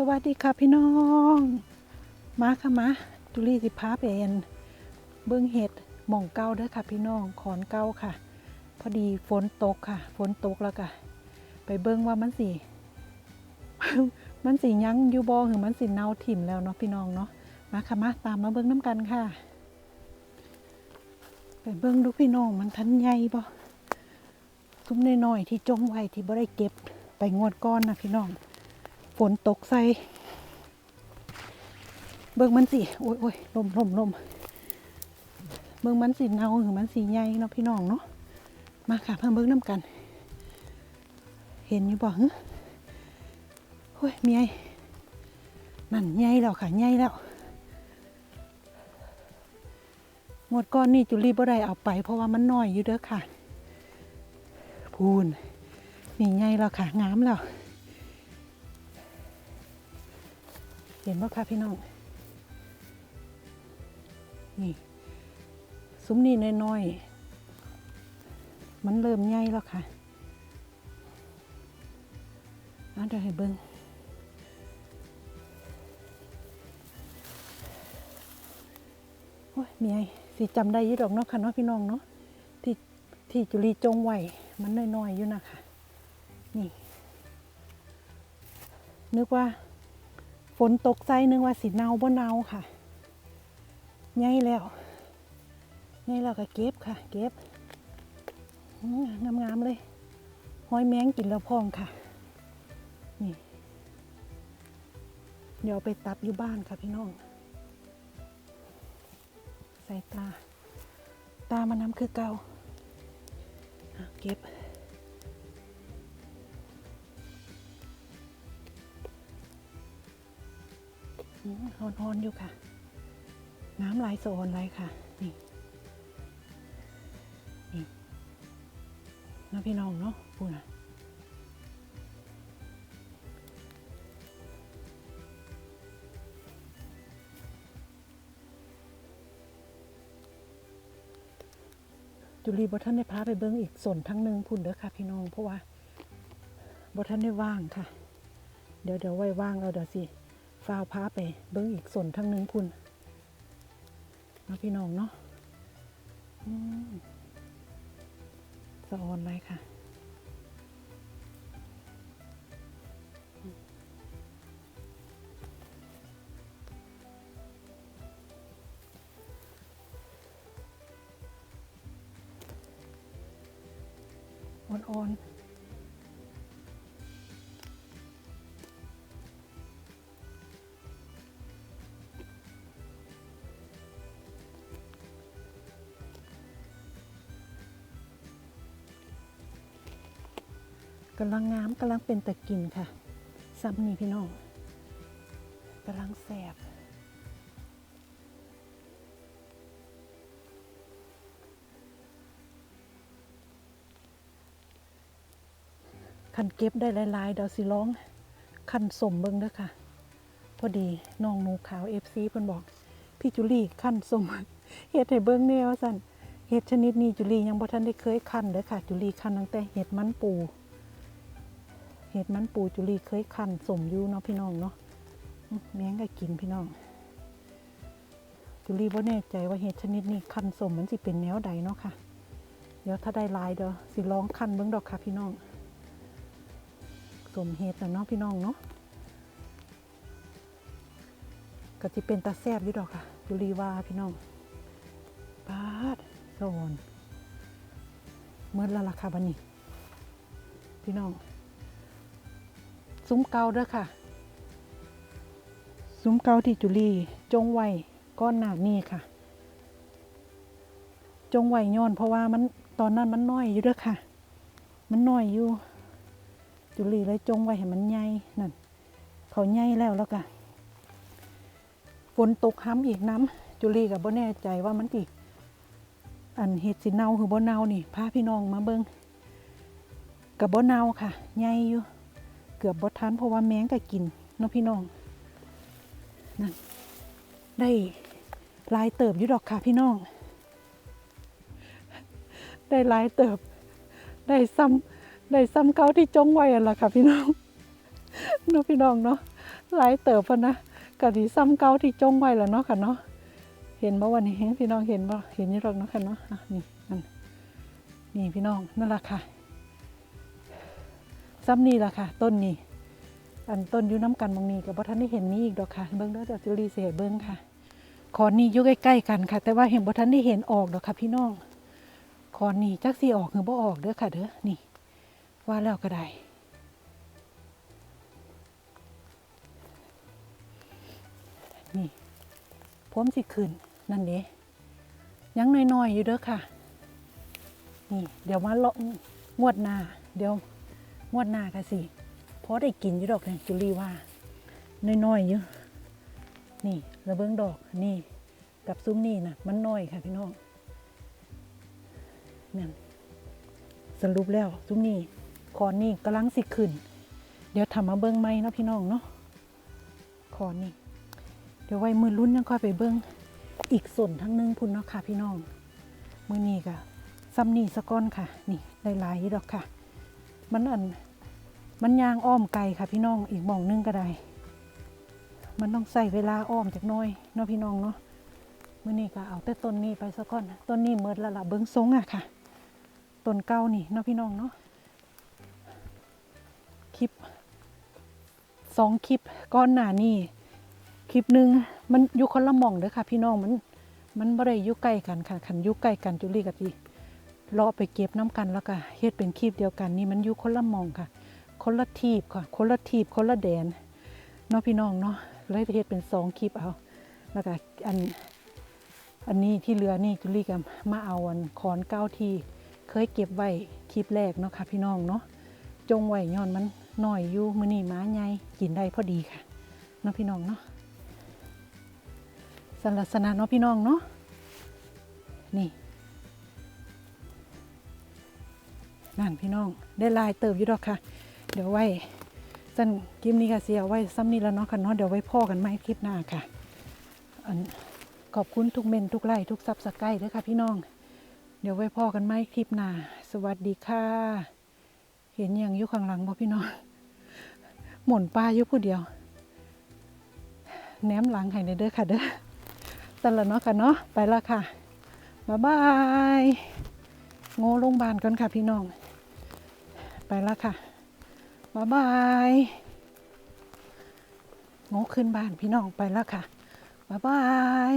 สวัสดีค่ะพี่น้อง มาค่ะมาตุลีสิพาไปเอ็นเบิ้องเห็ดหม่องเก้าเด้อค่ะพี่น้องขอนเก้าค่ะ พอดีฝนตกค่ะ ฝนตกแล้วก็ไปเบิ้งว่ามันสิมันสิยังอยู่บ่หรือมันสิเน่าถิ่มแล้วเนาะพี่น้องเนาะมาค่ะมาตามมาเบิ้งน้ำกันค่ะ ไปเบิ้งดูพี่น้องมันทันใหญ่บ่ซุ้มน้อยๆที่จงไว้ที่บ่ได้เก็บไปงวดก้อนนะพี่น้อง ฝนตกใส่ เบิ่งมันสิ โอ้ยโอ้ยลมลมลมเบิ่งมันสิเนาหรือมันสิใหญ่เนาะพี่น้องเนาะ มาค่ะเพิ่มเบิ่งน้ำกัน เห็นอยู่บ่ฮึโอ้ยมียนั่นใหญ่แล้วค่ะใหญ่แล้วหมดก้อนนี่จุลีบ่ได้เอาไป เพราะว่ามันน้อยอยู่เด้อค่ะ พูนนี่ใหญ่แล้วค่ะงามแล้ว เห็นบ่คะพี่น้อง นี่ ซุ้มนี่น้อยๆ มันเริ่มใหญ่แล้วค่ะเอาเดี๋ยวให้เบิ้งโอ้ยมียสิจำได้ยี่ดอกเนาะค่ะเนาะพี่น้องเนาะที่ที่จุลีจงไว้มันน้อยๆอยู่นะคะนี่นึกว่า ฝนตกใจนึงว่าสิเนาบ่เนาค่ะไงแล้วไงแล้วก็เก็บค่ะ เก็บงามๆเลย หอยแมงกินแล้วพองค่ะ นี่ เดี๋ยวไปตัดอยู่บ้านค่ะพี่น้อง ใส่ตา ตามันน้ำคือเก่าอะเก็บ อืมฮอนๆอยู่ค่ะ น้ำไหลโซนไหลค่ะ นี่ นี่น้องพี่น้องเนาะพูดนะจุลีบท่านได้พาไปเบิ้งอีกส่วนทั้งหนึ่งพุ่นเด้อค่ะ พี่น้องเพราะว่าบท่านได้ว่างค่ะ เดี๋ยวเดี๋ยวไว้ว่างเอาเดี๋ยวสิ ฟ้าวพาไป เบิ้งอีกส่วนทั้งนึงพุ่นเนาพี่น้องเนาะสะออนไรค่ะอ่อนๆ กำลังงามกำลังเป็นตะกินค่ะซ้ำนี่พี่น้องกำลังแสบคันเก็บได้หลายๆเดาสิร้องคันสมเบิงเด้อค่ะ พอดีน้องหนูขาวเอฟซีเพิ่นบอก พี่จุลีคันสมเฮ็ดให้เบิงแน่ว่าสั่นเฮ็ดชนิดนี้จุลียังบ่ทันได้เคยคันเด้อค่ะ จุลีคันตั้งแต่เฮ็ดมันปู ห็ดมันปูจุลีเคยคันสมอยู่เนาะพี่น้องเนาะแมงก็กินพี่น้อง จุลีว่าแน่ใจว่าเห็ดชนิดนี้คันสมมันสิเป็นแนวใดเนาะค่ะ เดี๋ยวถ้าได้ลายเดี๋ยวสิลองคันเบิ้งดอกค่ะพี่น้องสมเห็ดนะเนาะพี่น้องเนาะก็จะเป็นตาแซบอยู่ดอกค่ะจุลีว่าพี่น้องปาดโซนเมื่อละราคาบันนี้ พี่น้อง ซุ้มเกาเด้อค่ะ ซุ้มเกาที่จุลีจงไว้ก้อนหนานี่ค่ะ จงไว้ย้อนเพราะว่ามันตอนนั้นมันน้อยอยู่เด้อค่ะ มันน้อยอยู่ จุลีเลยจงไว้ให้มันใหญ่นั่นเขาใหญ่แล้วแล้วก็ฝนตกห้ำอีกน้ำจุลีกับบ่แน่ใจว่ามันอีอันเห็ดสิเนาหรือบ่เนานี่พาพี่น้องมาเบิงกับบ่เนาค่ะใหญ่อยู่ เกือบบดทันเพราะว่าแมงก็กินเนาะพี่น้องนั่นได้ลายเติบอยู่ดอกค่ะพี่น้อง ได้ลายเติบ ได้ซ้ำได้ซ้ำเก้าที่จงไว้อะล่ะค่ะพี่น้องเนาะพี่น้องเนาะลายเติบพะนะกะดีซ้ำเก่าที่จงไว้แล้วเนาะค่ะเนาะเห็นบ่วันนี้พี่น้องเห็นบ่เห็นนี่หรอกเนาะค่ะเนาะนี่นั่นนี่พี่น้องนั่นล่ะค่ะ ซ้ำนี่ล่ะค่ะ ต้นนี้อันต้นอยู่น้ำกันบางนี้กับบ่ทันได้เห็นมีอีกดอกค่ะ เบิ่งเด้อจุลีสิให้เบิ่งค่ะขอนนี่อยู่ใกล้ๆกันค่ะ แต่ว่าเห็นบ่ทันได้เห็นออกดอกค่ะ พี่น้องขอนนี่จักสิออกหรือบ่ออกเด้อค่ะ เด้อนี่ ว่าแล้วก็ได้นี่ผมสิขึ้นนั่นเด้ยังน้อยๆอยู่เด้อค่ะ นี่ เดี๋ยวมาเลาะงวดหน้าเดี๋ยว วดหน้าค่ะสิพอได้กินอยู่ดอกเนี่ยจุลีว่าน้อยๆอยู่นี่ระเบิงดอกนี่กับซุ้มนี่นะมันน้อยค่ะพี่น้องนั่นสรุปแล้วซุ้มนี่คอนนี่กำลังสิขึ้น เดี๋ยวทำมาเบิ้งไหมเนาะพี่น้องเนาะคอนนี่ เดี๋ยวไว้มือรุ่นยังค่อยไปเบิ้งอีกส่วนทั้งนึงพุ่นเนาะค่ะพี่น้องมือนี่ก็ซ้ำนี่สะก้อนค่ะ นี่ได้หลายอยู่ดอกค่ะ มันอัน มันยางอ้อมไกลค่ะพี่น้องอีกมองนึงก็ได้ มันต้องใส่เวลาอ้อมจากน้อยเนาะพี่น้องเนาะมื่อนี้ก็เอาแต่ต้นนี้ไปซะก่อนต้นนี้เมิดละละเบิ้งทรงอะค่ะต้นเก้านี่เนาะพี่น้องเนาะคลิปสองคลิปก้อนหน้านี่คลิปหนึ่งมันอยู่คนละมองเด้อค่ะ พี่น้องมันมันบ่ได้อยู่ใกล้กันค่ะขันอยู่ใกล้กันจุลี่กะทีเลาะไปเก็บน้ำกันแล้วก็เฮ็ดเป็นคลิปเดียวกันนี่มันอยู่คนละมองค่ะ คนละทีบค่ะคนละทีบคนละแดนเนาะพี่น้องเนาะเลยเฮ็ดเป็นสองคลิปเอาแล้วก็อันอันนี้ที่เหลือนี่จุลี่กับมาเอาอันคอนเก้าที่เคยเก็บไว้คลิปแรกเนาะค่ะพี่น้องเนาะจงไว้ย้อนมันหน่อยอยู่มือนี้ม้าใหญ่กินได้พอดีค่ะเนาะพี่น้องเนาะสลักษณะเนาะพี่น้องเนาะนี่นั่นพี่น้องได้ลายเติบอยู่ดอกค่ะ เดี๋ยวไว้สั้นคลิปนี้ก็เสียไว้ซ้ำนี้แล้วเนาะค่ะเนาะเดี๋ยวไว้พ่อกันไหมคลิปหน้าค่ะขอบคุณทุกเมนทุกไลค์ทุกซับสไครต์ด้วยค่ะพี่น้อง เดี๋ยวไว้พ่อกันไหมคลิปหน้า สวัสดีค่ะ เห็นอย่างอยุข้างหลังบ่พี่น้อง หมุนปลาอยู่ผู้เดียวแหนมหลังให้ในเด้อค่ะเด้อตันละเนาะค่ะเนาะไปละค่ะบ๊ายบายโง่โรงพยาบาลก่อนค่ะพี่น้อง ไปละค่ะ บ๊ายบายโง่ขึ้นบ้านพี่น้องไปแล้วค่ะบ๊ายบาย